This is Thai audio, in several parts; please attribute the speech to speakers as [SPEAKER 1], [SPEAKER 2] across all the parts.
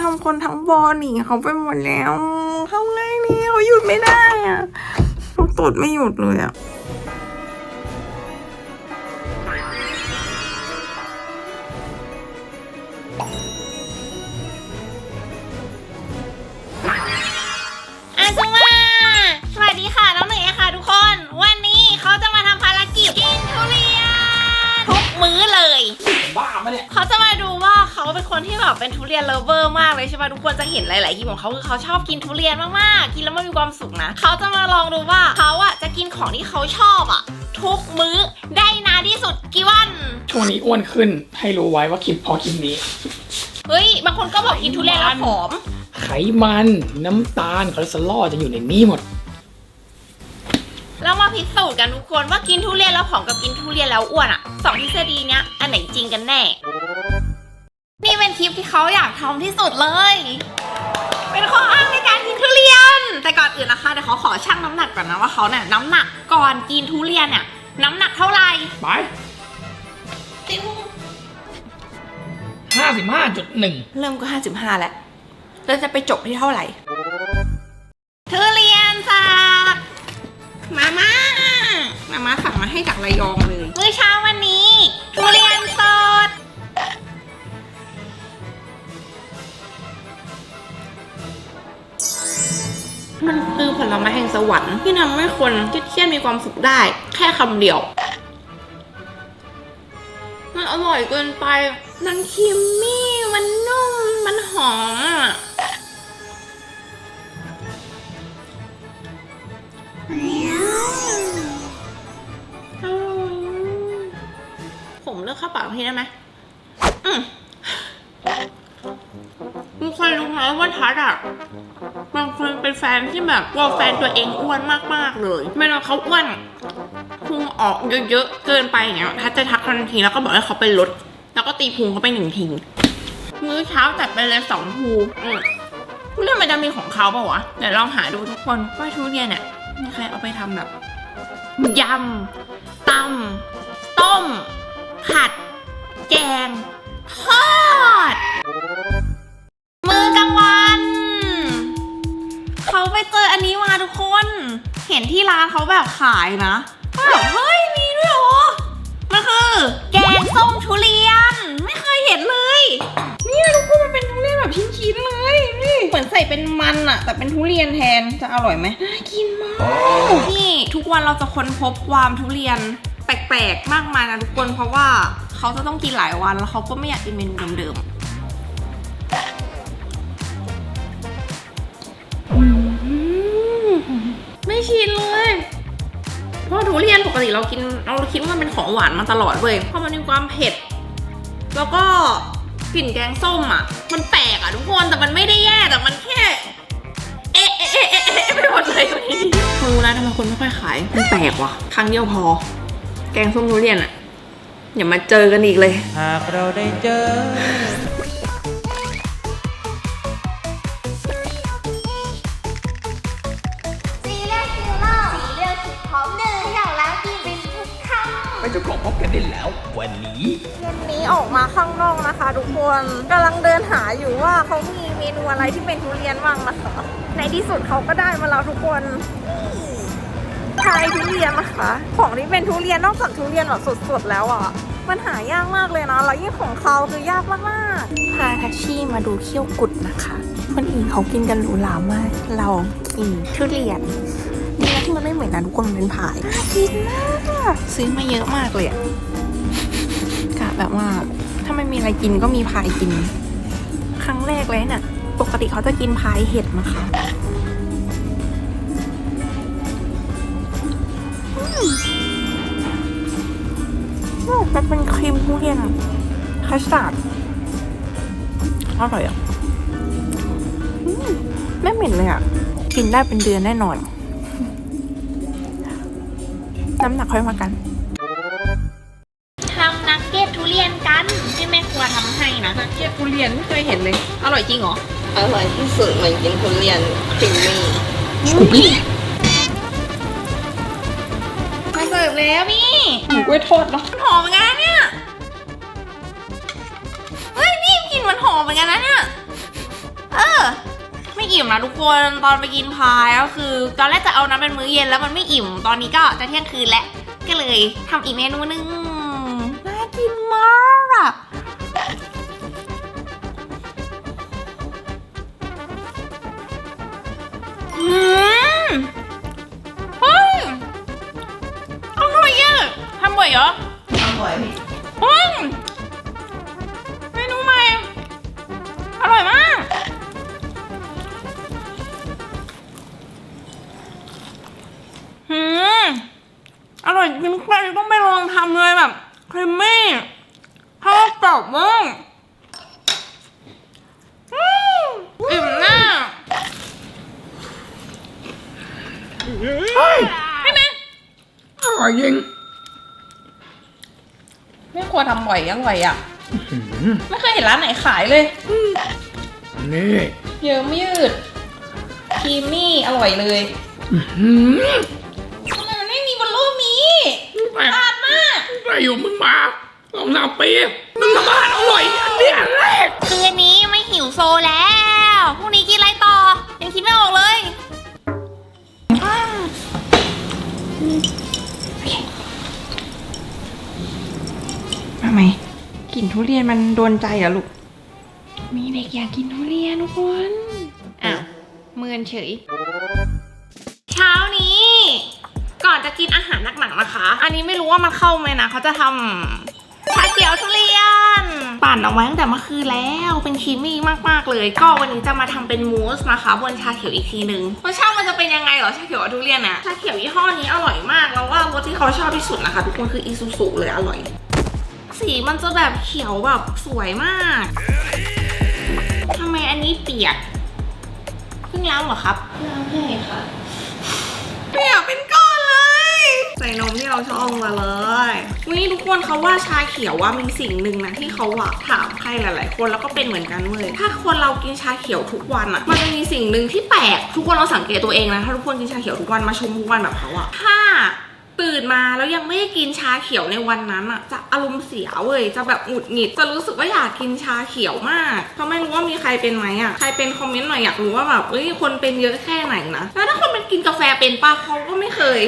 [SPEAKER 1] ทำคนทั้งบอหนีเขาไปหมดแล้วเขาไงนี่เขาหยุดไม่ได้อะเขาตดไม่หยุดเลยอะ
[SPEAKER 2] คนที่แบบเป็นทุเรียนเลฟเวอร์มากเลยใช่ป่ะทุกคนจะเห็นหลายๆคลิปของเขาคือเขาชอบกินทุเรียนมากๆ กินแล้วมันมีความสุขนะ เขาจะมาลองดูว่าเขาอะจะกินของที่เขาชอบอะทุกมื้อได้นานที่สุดกี่วัน
[SPEAKER 3] ช่วงนี้อ้วนขึ้นให้รู้ไว้ว่าคลิปพอคลิปนี้
[SPEAKER 2] เฮ้ยบางคนก็บอกกินทุเรียนแล้วผอม
[SPEAKER 3] ไขมันน้ำตาลคอเลสเตอรอลจะอยู่ในนี้หมด
[SPEAKER 2] เรามาพิสูจน์กันทุกคนว่ากินทุเรียนแล้วผอมกับกินทุเรียนแล้วอ้วนอะสองทฤษฎีเนี้ยอันไหนจริงกันแน่นี่ เป็นคลิปที่เขาอยากทำที่สุดเลย เป็นข้ออ้างในการกินทุเรียน แต่ก่อนอื่นนะคะเดี๋ยวเขาขอชั่งน้ำหนักก่อนนะว่าเขาเนี่ยน้ำหนักก่อนกินทุเรียนเนี่ยน้ำหนักเท่าไหร่
[SPEAKER 3] ไป
[SPEAKER 2] ติ๊ง
[SPEAKER 3] ห้าสิบห้าจุดหนึ่ง
[SPEAKER 1] เริ่มก็ห้าสิบห้าแล้วแล้วจะไปจบที่เท่าไหร่
[SPEAKER 2] ทุเรียนจากมาม่า มาม่าสั่งมาให้จากระยองเลย มื้อเช้าวันนี้ ทุเรียน มันคือผลไม้แห่งสวรรค์ที่ทำให้คนเครียดๆมีความสุขได้ แค่คำเดียว มันอร่อยเกินไป มันครีมมี่ มันนุ่ม มันหอมอะอร่อยผมเลือกข้าวเปล่าพี่ได้ไหมอืม คนรู้ไหมว่าทัดอะบางคนเป็นแฟนที่แบบกลัวแฟนตัวเองอ้วนมากๆเลยเวลาเขาอ้วนพุงออกเยอะๆเกินไปอย่างเงี้ยทัดจะทักทันทีแล้วก็บอกให้เขาไปลด แล้วก็ตีพุงเขาไปหนึ่งทีมื้อเช้าจัดไปเลยสองภูอืมเรียนมันจะมีของเขาเปล่าวะเดี๋ยวลองหาดูทุกคนว่าทุเรียนเนี่ยมีใครเอาไปทำแบบยำตำต้ม ผัด แกง ทอด มือกลางวัน เขาไปเจออันนี้มาทุกคน เห็นที่ร้านเขาแบบขายนะแบบเฮ้ยมีด้วยเหรอ มันคือแกงส้มทุเรียน ไม่เคยเห็นเลยนี่ทุกคนมันเป็นทุเรียนแบบชิ้นๆเลยนี่เหมือนใส่เป็นมันอะแต่เป็นทุเรียนแทนจะอร่อยไหมน่ากินมากนี่ทุกวันเราจะค้นพบความทุเรียนแปลกๆมากมายนะทุกคนเพราะว่าเขาจะต้องกินหลายวันแล้วเขาก็ไม่อยากกินเมนูเดิมๆ ชินเลย เพราะทุเรียนปกติเรากินเราคิดว่ามันเป็นของหวานมาตลอดเว้ยเพราะมันมีความเผ็ด แล้วก็กลิ่นแกงส้มอะ มันแปลกอะทุกคนแต่มันไม่ได้แย่แต่มันแค่ เอ๊ะเอ๊ะเอ๊ะเอ๊ะเอ๊ะไปหมดเลยวันนี้รู้แล้วทำไมคนไม่ค่อยขายมันแปลกว่ะ ครั้งเดียวพอ แกงส้มทุเรียนอะอย่ามาเจอกันอีกเลย
[SPEAKER 4] หากเราได้เจอ
[SPEAKER 5] ววันนี้
[SPEAKER 3] เย็
[SPEAKER 1] นนี้ออกมาข้างนอกนะคะทุกคนกำลังเดินหาอยู่ว่าเขามีเมนูอะไรที่เป็นทุเรียนบ้างนะคะในที่สุดเขาก็ได้มาแล้วทุกคนนี่พายทุเรียนนะคะ ของที่เป็นทุเรียนนอกจากทุเรียนแบบสดๆแล้วอะมันหายากมากเลยนะแล้วยิ่งของเขาคือยากมากๆพาแท็กซี่มาดูเขี้ยวกุดนะคะคนอื่นเขากินกันหรูหรามาก เรากินทุเรียนดีนะที่มันไม่เหมือนนะทุกคนมันเป็นพายน่ากินมากซื้อมาเยอะมากเลยอะกะ แบบว่าถ้าไม่มีอะไรกินก็มีพายกิน ครั้งแรกเลยเนี่ยปกติเขาจะกินพายเห็ดนะคะมันเป็นครีมทุเรียนคัสตาร์ดอร่อยอะไม่เหม็นเลยอะ กินได้เป็นเดือนแน่นอน น้ำหนักค่อยมากัน
[SPEAKER 2] เก็ตทุเรียนไม่เคยเห็นเลย อร่อยจริงเหรอ
[SPEAKER 6] อร่อยที่สุดเหมือนกินทุเรียนครีมมี่
[SPEAKER 2] มาเสิร์ฟแล้วพี่
[SPEAKER 3] หมูกล้วยทอดเนาะ
[SPEAKER 2] มันหอมเหมือนกันนะเนี่ยเฮ้ยพี่กลิ่นมันหอมเหมือนกันนะเนี่ยเออ ไม่อิ่มนะทุกคนตอนไปกินพายก็คือ ตอนแรกจะเอาน้ำเป็นมื้อเย็นแล้วมันไม่อิ่มตอนนี้ก็จะเที่ยงคืนแล้วก็เลยทำอีกเมนูนึงน่ากินมากอะ อืมเฮ้ยอร่อยอะทำบ่อยเหรอ
[SPEAKER 6] อร่อยพี่
[SPEAKER 2] อืมเมนูใหม่อร่อยมากหืมอร่อยจริงใครต้องไปลองทำเลยแบบครีมมี่ทอดกรอบมากอืมอิ่ม หน้าใช่ไหม
[SPEAKER 3] อร่อยจริง
[SPEAKER 2] ไม่ควรทำบ่อยอร่อยอะ
[SPEAKER 3] อื้อหือ
[SPEAKER 2] ไม่เคยเห็นร้านไหนขายเลย
[SPEAKER 3] นี่
[SPEAKER 2] เยิ้มยืดครีมมี่อร่อยเลย
[SPEAKER 3] อื้อหือ
[SPEAKER 2] ทำไมมันไม่มีบนรูปนี้
[SPEAKER 3] แม่
[SPEAKER 2] พลาดมาก
[SPEAKER 3] ไปอยู่มึงมาสองสามปีมึงทำอาหารอร่อยอันเนี้ยอันแรก
[SPEAKER 2] คืนนี้ไม่หิวโซแล้ว พรุ่งนี้กินอะไรต่อ ยังคิดไม่ออกเลย ทำไมกลิ่นทุเรียนมันโดนใจเหรอลูก มีเด็กอยากกินทุเรียนทุกคน อ้าวเมือนเฉย เช้านี้ ก่อนจะกินอาหารหนักๆนะคะ อันนี้ไม่รู้ว่ามันเข้าไหมนะ เขาจะทำชาเขียวทุเรียน ปั่นเอาไว้ตั้งแต่เมื่อคืนแล้วเป็นครีมมี่มากๆเลย ก็วันนี้จะมาทำเป็นมูสนะคะ บนชาเขียวอีกทีนึงรสชาติมันจะเป็นยังไงเหรอชาเขียวกับทุเรียนอะชาเขียวยี่ห้อนี้อร่อยมากแล้วว่ารสที่เขาชอบที่สุดนะคะทุกคนคืออีซูซูเลยอร่อย สีมันจะแบบเขียวแบบสวยมากทำไมอันนี้เปียกเพิ่งล้างเหรอครับ
[SPEAKER 6] น้ำให้ค่ะ
[SPEAKER 2] เปียกเป็นก้อนเลยใส่นมที่เราชอบลงมาเลยวันนี้ทุกคนเขาว่าชาเขียวว่ามีสิ่งหนึ่งนะที่เขาอะถามใครหลาย ๆ คนแล้วก็เป็นเหมือนกันเว้ยถ้าคนเรากินชาเขียวทุกวันอะมันจะมีสิ่งหนึ่งที่แปลกทุกคนเราสังเกตตัวเองนะถ้าทุกคนกินชาเขียวทุกวันมาชมทุกวันแบบเขาอะถ้าตื่นมาแล้วยังไม่ได้กินชาเขียวในวันนั้นอะจะอารมณ์เสียเว้ยจะแบบหงุดหงิดจะรู้สึกว่าอยากกินชาเขียวมากเขาไม่รู้ว่ามีใครเป็นไหมอะใครเป็นคอมเมนต์หน่อยอยากรู้ว่าแบบเอ้ยคนเป็นเยอะแค่ไหนนะแล้วถ้าคนเป็นกินกาแฟเป็นปะเขาก็ไม่เคย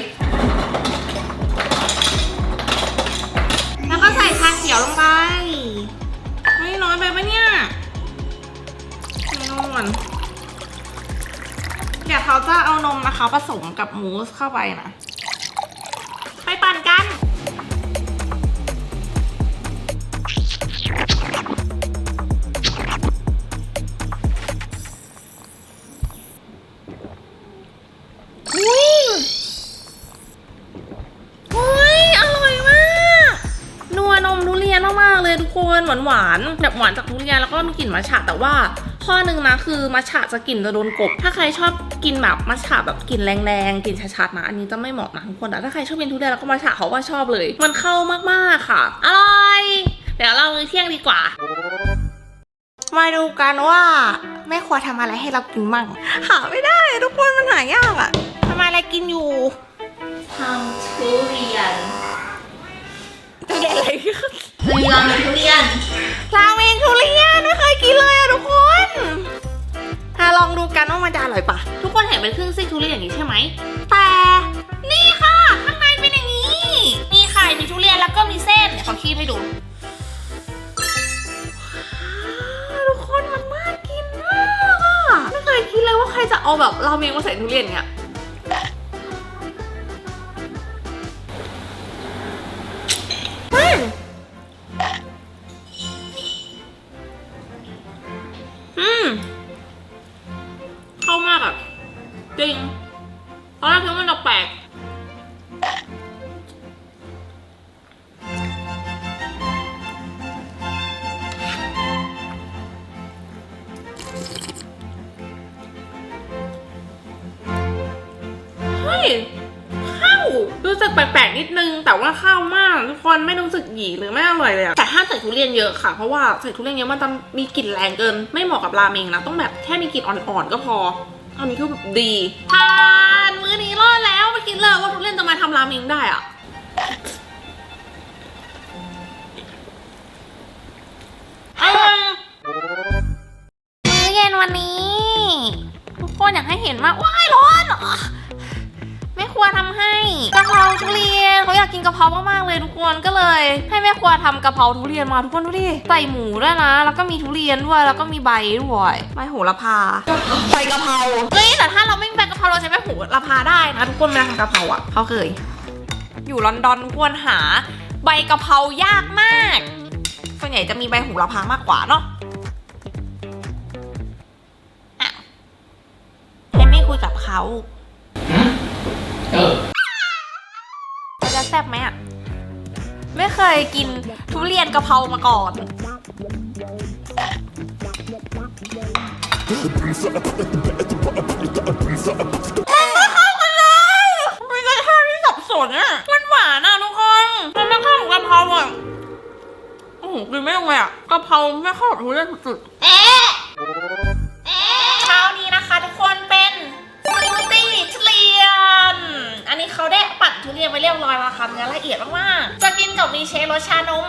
[SPEAKER 2] จะเอานมนะคะผสมกับมูสเข้าไปนะ ไปปั่นกัน อุ้ยเฮ้ยอร่อยมาก นัวนมทุเรียนมากๆเลยทุกคนหวานหวานๆแบบหวานจากทุเรียนแล้วก็มีกลิ่นมัทฉะแต่ว่าข้อหนึ่งนะคือมัทฉะจะกลิ่นจะโดนกบ ถ้าใครชอบ กินแบบมัทฉะแบบกลิ่นแรงๆกลิ่นชัดๆนะอันนี้จะไม่เหมาะนะทุกคนแต่ถ้าใครชอบกินทุเรียนแล้วก็มัทฉะเขาว่าชอบเลย มันเข้ามากๆค่ะ อร่อย เดี๋ยวเรามื้อเที่ยงดีกว่า มาดูกันว่าแม่ครัวทำอะไรให้เรากินมั่ง หาไม่ได้ทุกคนมันหายากอะทำอะไรกินอยู่
[SPEAKER 6] ทำทุเรียน
[SPEAKER 2] ทุเรียนอะไร
[SPEAKER 6] เรืองทุเรียน
[SPEAKER 2] ราเมงทุเรียนไม่เคยกินเลยอะทุกคน ถ้าลองดูกันว่ามันจะอร่อยปะทุกคนเห็นเป็นครึ่งซี่ทุเรียนอย่างนี้ใช่ไหม แต่นี่ค่ะข้างในเป็นอย่างนี้ มีไข่มีทุเรียนแล้วก็มีเส้นเดี๋ยวขอคีบให้ดูว้าวทุกคนมันน่ากินมากอะไม่เคยคิดเลยว่าใครจะเอาแบบราเมงมาใส่ทุเรียนเนี่ยอืมอืมเข้ามากอะ จริงตอนแรกคิดว่ามันแปลก นิดนึง แต่ว่าข้าวมากทุกคนไม่รู้สึกหยีหรือไม่อร่อยเลยแต่ถ้าใส่ทุเรียนเยอะค่ะ เพราะว่าใส่ทุเรียนเยอะมันจะมีกลิ่นแรงเกิน ไม่เหมาะกับราเมงนะ ต้องแบบแค่มีกลิ่นอ่อนๆก็พอ อันนี้คือแบบดีทานมื้อนี้รอดแล้วไม่คิดเลยว่าทุเรียนจะมาทำราเมงได้อะ วทำกะเพราทุเรียนมาทุกคนดูดิใส่หมูด้วยนะ แล้วก็มีทุเรียนด้วยแล้วก็มีใบด้วยใบโหระพาใบกะเพราเฮ้ยแต่ถ้าเราไม่มีใบกะเพราเราใช้ใบโหระพาได้นะทุกคนเวลาทำกะเพราอะเขาเคย อยู่ลอนดอนทุกคนหา ใบกะเพรายากมาก ส่วนใหญ่จะมีใบโหระพามากกว่าเนาะอะให้ไม่คุยกับเขา
[SPEAKER 3] เออ
[SPEAKER 2] มันจะแซ่บไหมอะ ไม่เคยกินทุเรียนกะเพรามาก่อนมันไม่เข้ากันเลยมันเป็นรสชาติที่สับสนอะ มันหวานอะทุกคน มันไม่เข้ากับกะเพราอะ โอ้โหกินไม่ลงเลยอะกะเพราไม่เข้ากับทุเรียนสุดๆเอ๊ะ ไปเรียบร้อยแล้วค่ะเนื้อละเอียดมากๆจะกินกับมีเชครสชานม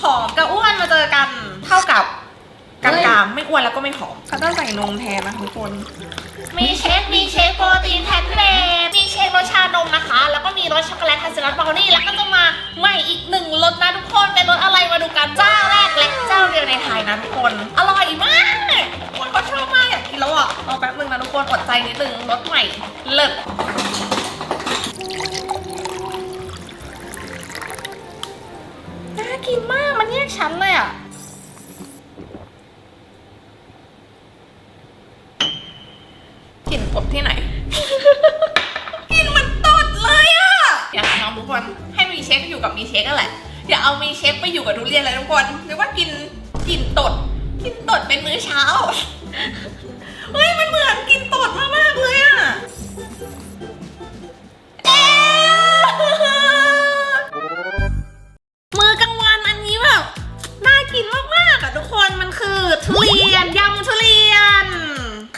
[SPEAKER 2] ผอมกับอ้วนมาเจอกันเท่ากับกลางๆไม่อ้วนแล้วก็ไม่ผอมเขาต้องใส่นมแทนนะทุกคน มีเชคมีเชคโปรตีนแพนเรดมีเชครสชานมนะคะ แล้วก็มีรสช็อกโกแลตฮัสเซลบราวนี่แล้วก็จะมาใหม่อีกหนึ่งรสนะทุกคนเป็นรสอะไรมาดูกันเจ้าแรกและเจ้าเดียวในไทยนะทุกคน อร่อยมากคนก็ชอบมากอยากกินแล้วอะรอแป๊บนึงนะทุกคนอดใจนิดนึงรสใหม่เลิศ กินมาก มันแยกชั้นเลยอะ กลิ่นตดที่ไหน กลิ่นมันตดเลยอะอย่าหาน้องทุกคนให้มีเช็คอยู่กับมีเช็คกันแหละ อย่าเอามีเช็คไปอยู่กับทุเรียนเลยทุกคนนึกว่ากินกลิ่นตดกลิ่นตดเป็นมื้อเช้า เฮ้ย มันเหมือนกลิ่นตดมากๆเลยอะ คนมันคือทุเรียนยำทุเรียน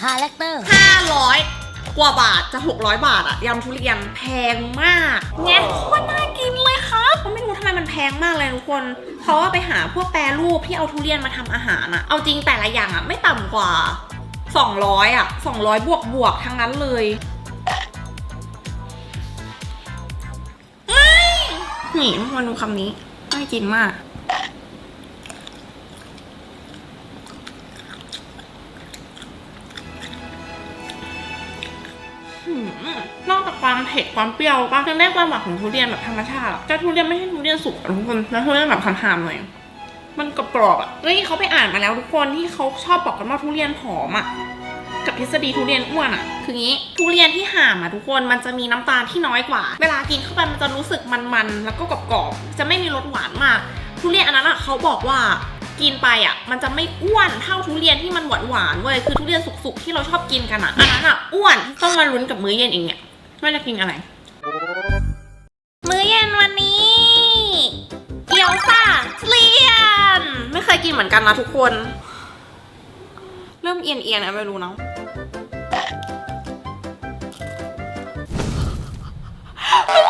[SPEAKER 6] คาแรคเตอร์
[SPEAKER 2] 500 กว่าบาทจะ 600 บาทอะยำทุเรียนแพงมากเนี่ยโคตรน่ากินเลยครับผมไม่รู้ทำไมมันแพงมากเลยทุกคนเพราะว่าไปหาพวกแปรรูปที่เอาทุเรียนมาทำอาหารอะเอาจริงแต่ละอย่างอะไม่ต่ำกว่า 200อะ200 บวกบวกๆทั้งนั้นเลยเฮ้ยนี่มาดูคำนี้น่ากินมาก นอกจากความเผ็ดความเปรี้ยวป่ะยังได้ความหวานของทุเรียนแบบธรรมชาติอะแต่ทุเรียนไม่ใช่ทุเรียนสุกทุกคนแล้วทุเรียนแบบหามๆหน่อยมันกรอบๆอะเฮ้ยเขาไปอ่านมาแล้วทุกคนที่เขาชอบบอกกันว่าทุเรียนหอมอะกับทฤษฎีทุเรียนอ้วนอะ คืองี้ทุเรียนที่ห่ามอะทุกคนมันจะมีน้ำตาลที่น้อยกว่า เวลากินเข้าไปมันจะรู้สึกมันๆแล้วก็กรอบๆจะไม่มีรสหวานมาก ทุเรียนอันนั้นอะเขาบอกว่า กินไปอะ มันจะไม่อ้วนเท่าทุเรียนที่มันหวานหวานๆเว้ยคือทุเรียนสุกๆที่เราชอบกินกันอะอันนั้นอะอ้วนต้องมาลุ้นกับมื้อเย็นเองเนี่ยว่าจะกินอะไร มื้อเย็นวันนี้เกี๊ยวซ่าทุเรียน ไม่เคยกินเหมือนกันนะทุกคน เริ่มเอียนเอียนๆนะไม่รู้เนาะมัน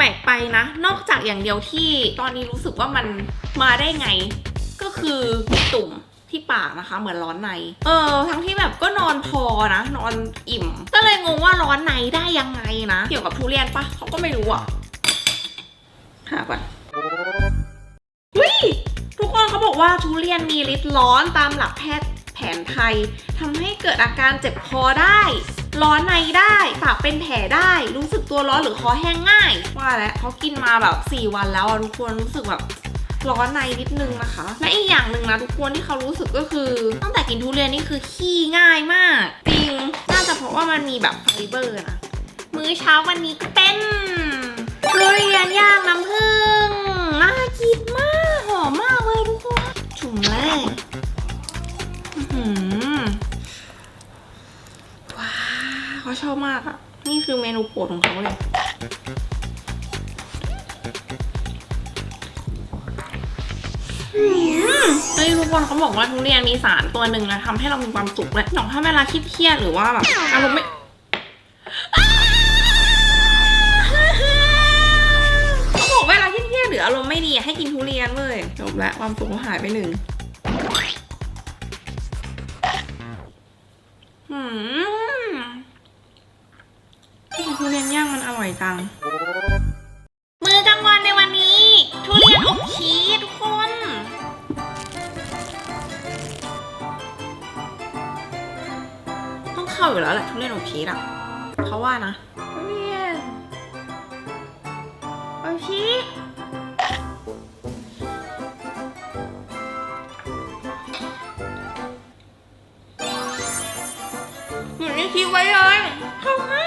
[SPEAKER 2] ปลกไปนะ นอกจากอย่างเดียวที่ตอนนี้รู้สึกว่ามันมาได้ไง ก็คือมีตุ่มที่ปากนะคะ เหมือนร้อนใน เออ ทั้งที่แบบก็นอนพอนะ นอนอิ่ม ก็เลยงงว่าร้อนในได้ยังไงนะ เกี่ยวกับทุเรียนปะเขาก็ไม่รู้อะหาก่อนวิทุกคนเขาบอกว่าทุเรียนมีฤทธิ์ร้อนตามหลักแพทย์ แผนไทยทำให้เกิดอาการเจ็บคอได้ ร้อนในได้ปากเป็นแผลได้ รู้สึกตัวร้อนหรือคอแห้งง่าย ว่าแล้วเขากินมาแบบ 4 วันแล้วอะทุกคนรู้สึกแบบร้อนในนิดนึงนะคะ และอีกอย่างหนึ่งนะทุกคนที่เขารู้สึกก็คือ ตั้งแต่กินทุเรียนนี่คือขี้ง่ายมาก จริง น่าจะเพราะว่ามันมีแบบไฟเบอร์นะ มื้อเช้าวันนี้ก็เป็นทุเรียนย่างน้ำผึ้งน่ากินมาก หอมมากเลยทุกคนจุ่มแรก อบมากอะนี่คือเมนูโปรดของเขาเลย เฮ้ยทุกคนเขาบอกว่าทุเรียนมีสารตัวหนึ่งนะทำให้เรามีความสุขเลยอย่างถ้าเวลาคิดเครียดหรือว่าแบบอารมณ์ไม่เขาบอกเวลาเครียดหรืออารมณ์ไม่ดีอะให้กินทุเรียนเลยจบแล้วความสุขหายไปหนึ่ง เรียนย่างมันอร่อยจัง มือกลางวันในวันนี้ ทุเรียนอบชีสทุกคน ต้องเข้าอยู่แล้วแหละทุเรียนอบชีสอะเขาว่านะทุเรียนอบชีสเหมือนที่คิดไว้เลยเข้ามา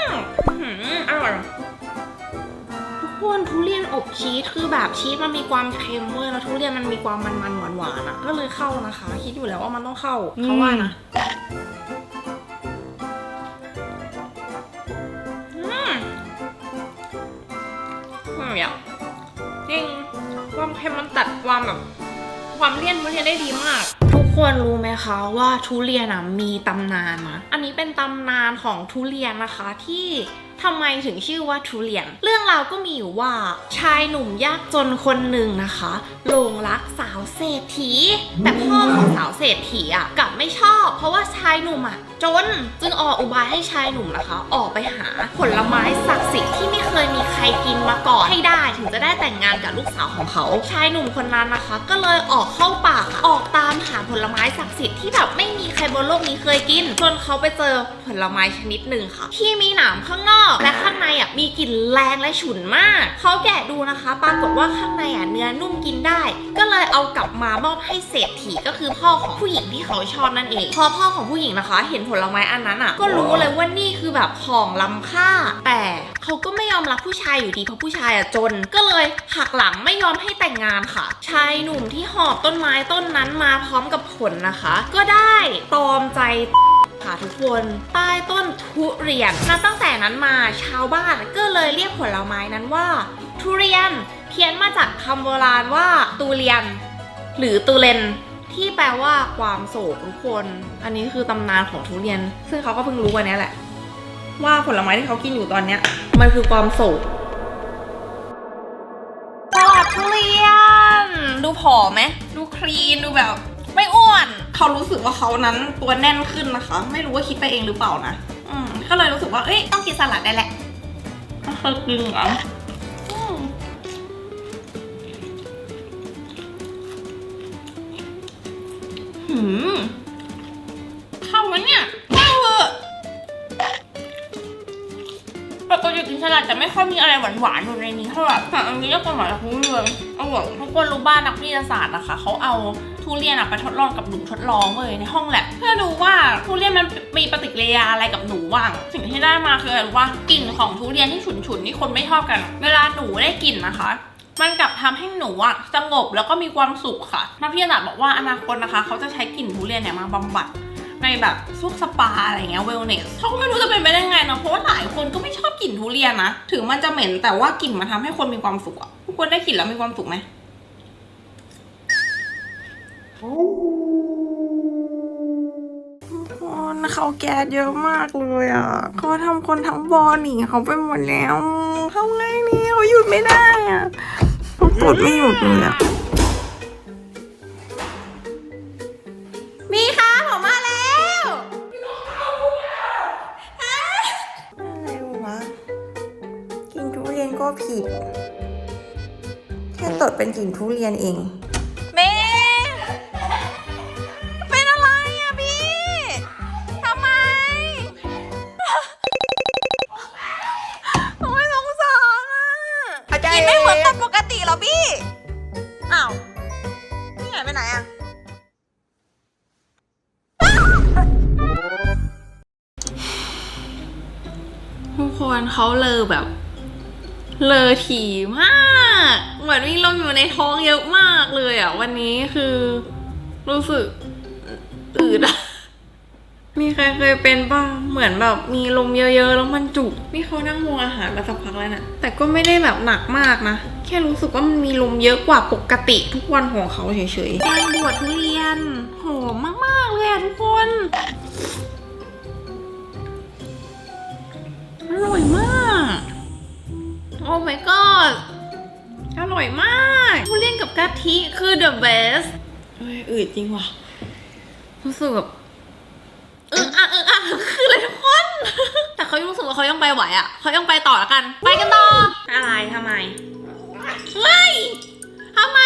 [SPEAKER 2] ทุกคนทุเรียนอบชีสคือแบบชีสมันมีความเค็มเว้ยแล้วทุเรียนมันมีความมันๆหวานๆอะ ก็เลยเข้านะคะ คิดอยู่แล้วว่ามันต้องเข้าเขาว่านะอืมอืมอย่างจริงความเค็มมันตัดความแบบความเลี่ยนทุเรียนได้ดีมากทุกคนรู้ไหมคะว่าทุเรียนอะมีตำนานนะ อันนี้เป็นตำนานของทุเรียนนะคะที่ ทำไมถึงชื่อว่าทุเรียน เรื่องราวก็มีอยู่ว่า ชายหนุ่มยากจนคนหนึ่งนะคะหลงรักสาวเศรษฐี แต่พ่อของสาวเศรษฐีอะกลับไม่ชอบ เพราะว่าชายหนุ่มอะจนจึงออกอุบายให้ชายหนุ่มนะคะ ออกไปหาผลไม้ศักดิ์สิทธิ์ที่ไม่เคยมีใครกินมาก่อนให้ได้ถึงจะได้แต่งงานกับลูกสาวของเขา ชายหนุ่มคนนั้นนะคะ ก็เลยออกเข้าป่าออกตามหาผลไม้ศักดิ์สิทธิ์ที่แบบไม่มีใครบนโลกนี้เคยกินจนเขาไปเจอผลไม้ชนิดหนึ่งค่ะ ที่มีหนามข้างนอกและข้างในอะมีกลิ่นแรงและฉุนมาก เขาแกะดูนะคะ ปรากฏว่าข้างในอะเนื้อนุ่มกินได้ ก็เลยเอากลับมามอบให้เศรษฐีก็คือพ่อของผู้หญิงที่เขาชอบนั่นเอง พอพ่อของผู้หญิงนะคะ เห็นผลไม้อันนั้นอะ ก็รู้เลยว่านี่คือแบบของล้ำค่า แต่เขาก็ไม่ยอมรับผู้ชายอยู่ดีเพราะผู้ชายอะจน ก็เลยหักหลังไม่ยอมให้แต่งงานค่ะ ชายหนุ่มที่หอบต้นไม้ต้นนั้นมาพร้อมกับผลนะคะ ก็ได้ตอมใจ ค่ะทุกคนใต้ต้นทุเรียนนับตั้งแต่นั้นมาชาวบ้านก็เลยเรียกผลไม้นั้นว่า ทุเรียนเพี้ยนมาจากคำโบราณว่าตูเรียน หรือตูเลนที่แปลว่าความโศกทุกคน อันนี้คือตำนานของทุเรียน ซึ่งเขาก็เพิ่งรู้วันนี้แหละ ว่าผลไม้ที่เขากินอยู่ตอนเนี้ย มันคือความโศกตลาดทุเรียน ดูผอมไหมดูคลีนดูแบบ ไม่อ้วน เขารู้สึกว่าเขานั้นตัวแน่นขึ้นนะคะ ไม่รู้ว่าคิดไปเองหรือเปล่านะอืมก็เลยรู้สึกว่าเอ้ยต้องกินสลัดได้แหละก็คือกินเหรออืมหืมเข้ามันเนี่ยเข้าเลยปกติกินสลัดแต่ไม่ค่อยมีอะไรหวานๆอยู่ในนี้เท่าไหร่แต่อันนี้ก็เป็นหวานทุเรียนอร่อยทุกคนรู้บ้านนักวิทยาศาสตร์นะคะเขาเอา ทุเรียนอะไปทดลองกับหนูทดลองเลยในห้องแลบเพื่อดูว่าทุเรียนมันมีปฏิกิริยาอะไรกับหนูบ้างสิ่งที่ได้มาคืออะไรรู้ว่ากลิ่นของทุเรียนที่ฉุนๆที่คนไม่ชอบกัน เวลาหนูได้กลิ่นนะคะ มันกลับทำให้หนูอะสงบแล้วก็มีความสุขค่ะนักวิทยาศาสตร์บอกว่าอนาคตนะคะ เขาจะใช้กลิ่นทุเรียนเนี่ยมาบำบัดในแบบพวกสปาอะไรเงี้ยเวลเนสเขาก็ไม่รู้จะเป็นไปได้ไงเนอะเพราะว่าหลายคนก็ไม่ชอบกลิ่นทุเรียนนะ ถึงมันจะเหม็นแต่ว่ากลิ่นมันทำให้คนมีความสุขอะทุกคนได้กลิ่นแล้วมีความสุขไหม คนเขาแก๊สเยอะมากเลยอะเขาทำคนทั้งบอหนีเขาไปหมดแล้วเขาไงนี่เขาหยุดไม่ได้อะเขากดไม่หยุดเลยอะมีค่ะผมมาแล้วอะไรวะกินทุเรียนก็ผิด แค่ตดเป็นกลิ่นทุเรียนเอง เลอถี่มากเหมือนมีลมอยู่ในท้องเยอะมากเลยอะ วันนี้คือ รู้สึกอืดมีใครเคยเป็นบ้างเหมือนแบบมีลมเยอะๆ แล้วมันจุกนี่เขานั่งมองอาหารมาสักพักแล้วนะแต่ก็ไม่ได้แบบหนักมากนะ แค่รู้สึกว่ามันมีลมเยอะกว่าปกติทุกวันของเขาเฉยๆแกงบวชทุเรียนหอมมากๆเลยอะทุกคนอร่อยมาก อ้ my god อร่อยมากทุเรียนกับกะทิคือ the best เฮ้ยอืดจริงว่ะรู้สึกแบบเอออะเอออะคืออะไรทุกคน แต่เขายังรู้สึกว่าเขายังไปไหวอะเขายังไปต่อแล้วกัน ไปกันต่อ อะไรทำไมเฮ้ยทำไม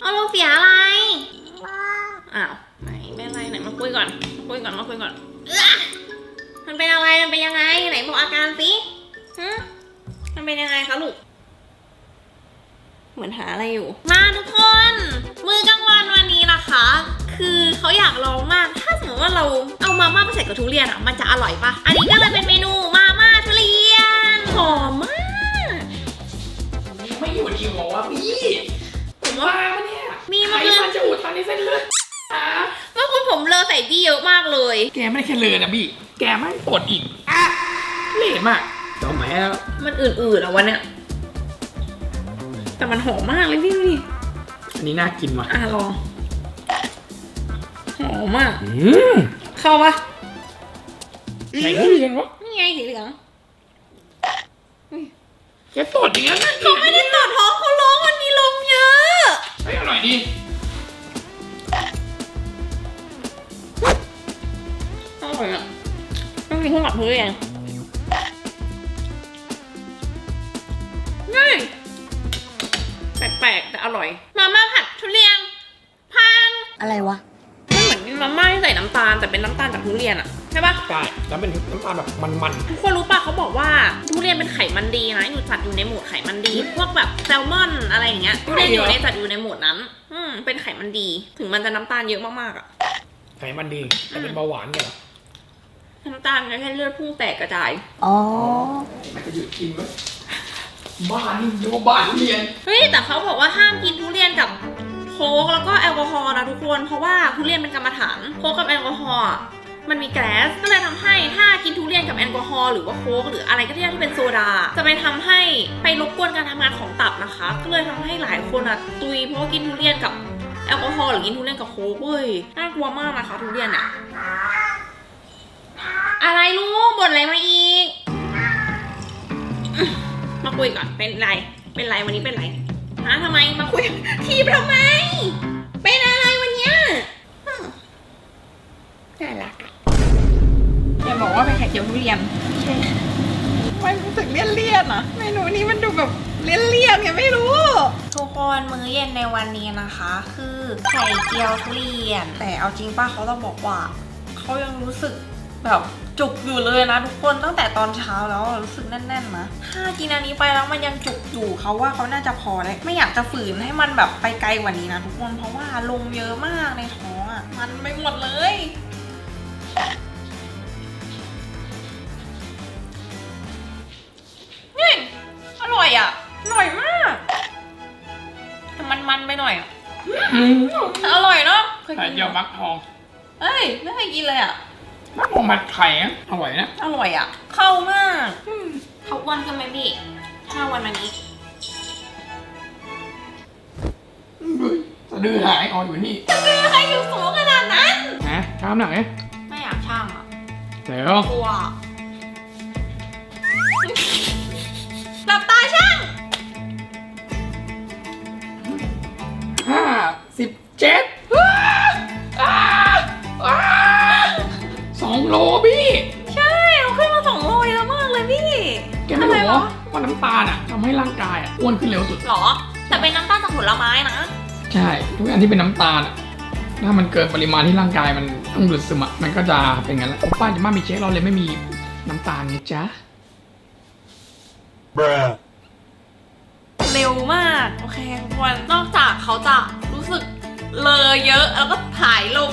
[SPEAKER 2] เอาลงเสียอะไร อ้าวไหนไม่อะไรไหนมาคุยก่อนมาคุยก่อนมาคุยก่อนเอื้อมันเป็นอะไร มันเป็นยังไง ไหนบอกอาการสิฮะ มันเป็นยังไงคะลูก เหมือนหาอะไรอยู่ มาทุกคน มือกลางวันวันนี้นะคะ คือเขาอยากลองมาก ถ้าสมมติว่าเราเอามาม่าไปใส่กับทุเรียนอะมันจะอร่อยปะอันนี้ก็เลยเป็นเมนูมาม่าทุเรียนหอมมาก
[SPEAKER 3] ไม่อยู่ดีบอกว่าพี่
[SPEAKER 2] ผมว่า
[SPEAKER 3] บ้าปะเนี่ย
[SPEAKER 2] มี
[SPEAKER 3] ใค
[SPEAKER 2] มารคือ
[SPEAKER 3] มันจะอุดตันในเส้นเลือดอะ
[SPEAKER 2] เมื่อคุณผมเลอใส่พี่เยอะมากเลย
[SPEAKER 3] แกไม่ได้แค่เลือนะพี่แกไม่ปวดอีก อะเละมากจอม แม่แล้ว
[SPEAKER 2] มันอื่นๆอะวันเนี้ยแต่มันหอมมากเลยพี่ดูดิ
[SPEAKER 3] อันนี้น่ากินว่ะ
[SPEAKER 2] อะลองหอมมาก
[SPEAKER 3] อืม
[SPEAKER 2] เข้าปะ
[SPEAKER 3] ไหนทุเรียนวะ
[SPEAKER 2] นี่ไงสีเหลือง
[SPEAKER 3] แกตดอย่างนั้นนะ
[SPEAKER 2] เขาไม่ได้ตอดท้องเขาร้องมันมีลมเยอะ
[SPEAKER 3] เฮ้ยอร่อยดี
[SPEAKER 2] อร่อยอะต้องกินข้าวกับทุเรียนง่ ปลกๆแต่อร่อย มาม่าผัดทุเรียนพัง
[SPEAKER 6] อะไรวะ
[SPEAKER 2] มันเหมือนกินมาม่าที่ใส่น้ำตาลแต่เป็นน้ำตาลจากทุเรียนอะใช่ปะ
[SPEAKER 3] ใช่แล้วเป็นน้ำตาลแบบมัน
[SPEAKER 2] ทุกคนรู้ปะเขาบอกว่าทุเรียนเป็นไขมันดีนะอยู่จัดอยู่ในหมวดไขมันดี พวกแบบแซลมอนอะไรอย่างเงี้ยทุเรียนอยู่ในจัดอยู่ในหมวดนั้น อืมเป็นไขมันดี ถึงมันจะน้ำตาลเยอะมากๆอะ
[SPEAKER 3] ๆ ไขมันดี แต่เป็นเบาหวานเนี่ยเหรอ
[SPEAKER 2] น้ำตาลก็แค่เลือดพุ่งแตกกระจาย
[SPEAKER 6] อ๋อ
[SPEAKER 3] มันจะหยุดกินไหม บ้านี่ยบ้านทุเรียน
[SPEAKER 2] เฮ้ยแต่เขาบอกว่าห้ามกินทุเรียนกับโค้กแล้วก็แอลกอฮอล์นะทุกคน เพราะว่าทุเรียนเป็นกรรมฐานโค้กกับแอลกอฮอล์อะมันมีแก๊สก็เลยทำให้ถ้ากินทุเรียนกับแอลกอฮอล์หรือว่าโค้กหรืออะไรก็ได้ที่เป็นโซดา จะไปทำให้ไปรบกวนการทำงานของตับนะคะ ก็เลยทำให้หลายคนอะตุยเพราะว่ากินทุเรียนกับแอลกอฮอล์หรือกินทุเรียนกับโค้กเว้ยน่ากลัวมากนะคะทุเรียนอะอะไรลูกบ่นอะไรมาอีก มาคุยก่อนเป็นไร เป็นไรวันนี้เป็นไรฮะทำไมมาคุยทีบทำไม เป็นอะไรวันเนี้ยอ้าวน่ารักอะอย่าบอกว่าเป็นไข่เจียวทุเรียนใช่ค่ะมันรู้สึกเลี่ยนเลี่ยนอะเมนูนี้มันดูแบบเลี่ยนเลี่ยนไงไม่รู้ ทุกคนมื้อเย็นในวันนี้นะคะ คือไข่เจียวทุเรียน แต่เอาจริงป้าเขาต้องบอกว่า เขายังรู้สึก แบบจุกอยู่เลยนะทุกคนตั้งแต่ตอนเช้าแล้วอะรู้สึกแน่นๆนะถ้ากินอันนี้ไปแล้วมันยังจุกอยู่เขาว่าเขาน่าจะพอแล้วไม่อยากจะฝืนให้มันแบบไปไกลกว่านี้นะทุกคนเพราะว่าลมเยอะมากในท้องอะมันไปหมดเลยนี่อร่อยอะอร่อยมากแต่มันมันๆไปหน่อยอะ
[SPEAKER 3] อืม
[SPEAKER 2] แต่อร่อยเนาะเคย
[SPEAKER 3] ไข่
[SPEAKER 2] กิน
[SPEAKER 3] เจียวฟักทอง
[SPEAKER 2] เอ้ยไม่เคยกินเลยอะ
[SPEAKER 3] ฟักทองมัดไข่อะอร่อยนะ
[SPEAKER 2] อร่อยอะ เข้ามากอืมเขาอ้วนขึ้นไหมพี่ถ้าวันมานี้
[SPEAKER 3] ดูสะดือหายอ๋ออยู่นี่
[SPEAKER 2] ใครอยู่สูงขนาดนั้น
[SPEAKER 3] นะชามหนักไหม
[SPEAKER 2] ไม่อยากช่างอะ
[SPEAKER 3] เดี๋ยว
[SPEAKER 2] กลัวหลับตาช่าง
[SPEAKER 3] ห้าสิบเจ็ด
[SPEAKER 2] เห
[SPEAKER 3] รอ
[SPEAKER 2] วะ
[SPEAKER 3] ว่าน้ำตาลอะทำให้ร่างกายอะอ้วนขึ้นเร็วสุด
[SPEAKER 2] หรอ แต่เป็นน้ำตาลจากผลไม้นะ
[SPEAKER 3] ใช่ ทุกอันที่เป็นน้ำตาลอะถ้ามันเกินปริมาณที่ร่างกายมันต้องดูดซึมอะมันก็จะเป็นงั้นแหละป้าจะมามีเช็คเราเลยไม่มีน้ำตาลไงจ๊ะ
[SPEAKER 4] Bruh.
[SPEAKER 2] เร็วมาก โอเคทุกคนนอกจากเขาจะรู้สึกเลอเยอะ แล้วก็ถ่ายลง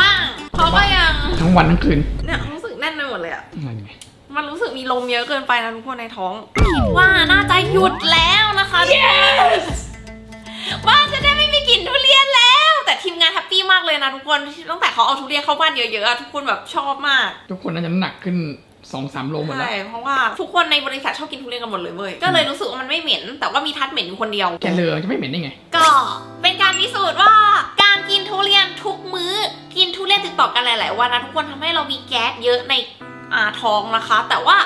[SPEAKER 2] บ้าง เขาก็ยัง
[SPEAKER 3] ทั้งวันทั้งคืน
[SPEAKER 2] เนี่ยรู้สึกแน่นไปหมดเลยอะ
[SPEAKER 3] อะไรไง
[SPEAKER 2] มันรู้สึกมีลมเยอะเกินไปนะทุกคนในท้องคิดว่าน่าจะหยุดแล้วนะคะทุกคนว่าจะได้ไม่มีกลิ่นทุเรียนแล้ว แต่ทีมงานแฮปปี้มากเลยนะทุกคนตั้งแต่เขาเอาทุเรียนเข้าบ้านเยอะๆอะทุกคนแบบชอบมาก
[SPEAKER 3] ทุกคนน่าจะน้ำหนักขึ้นสองสามโลหมดแล้ว
[SPEAKER 2] ใช่เพราะว่าทุกคนในบริษัทชอบกินทุเรียนกันหมดเลยเว้ยก็เลยรู้สึกว่ามันไม่เหม็น แต่ว่ามีทัดเหม็นอยู่คนเดียว
[SPEAKER 3] แกเลอจะไม่เหม็นได้ไง
[SPEAKER 2] ก็เป็นการพิสูจน์ว่าการกินทุเรียนทุกมื้อ กินทุเรียนติดต่อกันหลายๆวันนะทุกคนทำให้เรามีแก๊สเยอะใน อ่าท้องนะคะ แต่ว่า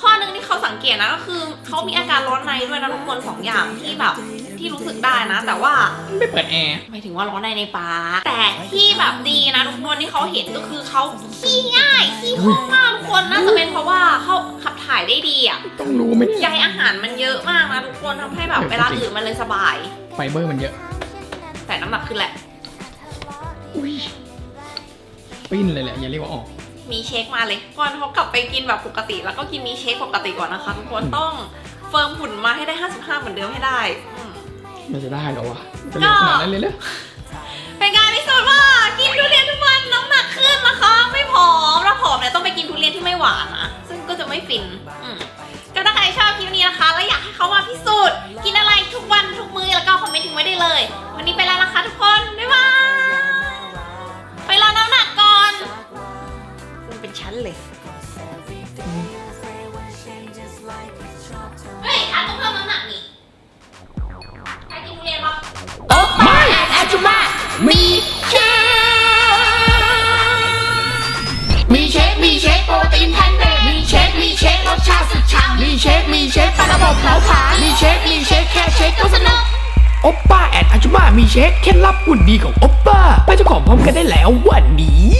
[SPEAKER 2] ข้อหนึ่งที่เขาสังเกตนะก็คือเขามีอาการร้อนในด้วยนะทุกคนสองอย่างที่แบบที่รู้สึกได้นะ แต่ว่า
[SPEAKER 3] ไม่เปิดแอร์
[SPEAKER 2] หมายถึงว่าร้อนในในปากแต่ที่แบบดีนะทุกคนที่เขาเห็นก็คือเขาขี้ง่ายขี้คล่องมากทุกคนน่าจะเป็นเพราะว่าเขาขับถ่ายได้ดีอะ
[SPEAKER 3] ต้องรู้ไหม
[SPEAKER 2] ใย
[SPEAKER 3] เนี่ย
[SPEAKER 2] อาหารมันเยอะมากนะทุกคนทำให้แบบเวลาอื่นมันเลยสบาย
[SPEAKER 3] ไฟเบอร์มันเยอะ
[SPEAKER 2] แต่น้ำหนักขึ้นแหละ
[SPEAKER 3] อุ้ยปิ้นเลยแหละอย่าเรียกว่าออก
[SPEAKER 2] มีเช็คมาเลยก่อนเขากลับไปกินแบบปกติ แล้วก็กินมีเช็คปกติก่อนนะคะทุกคนต้องเฟิร์มหุ่นมาให้ได้ 55 เหมือนเดิมให้ได้อืม
[SPEAKER 3] มันจะได้เหรอวะจะเร็วขนาดนั้นเลยเหรอ
[SPEAKER 2] เป็นการพิสูจน์ว่ากินทุเรียนทุกวันน้ำหนักขึ้นนะคะ ไม่ผอมถ้าผอมเนี่ยต้องไปกินทุเรียนที่ไม่หวานนะซึ่งก็จะไม่ฟินอืม
[SPEAKER 3] มามีเชคเคล็ดลับหุ่นดีของโอปป้าไปเจ้าของพร้อมกันได้แล้ววันนี้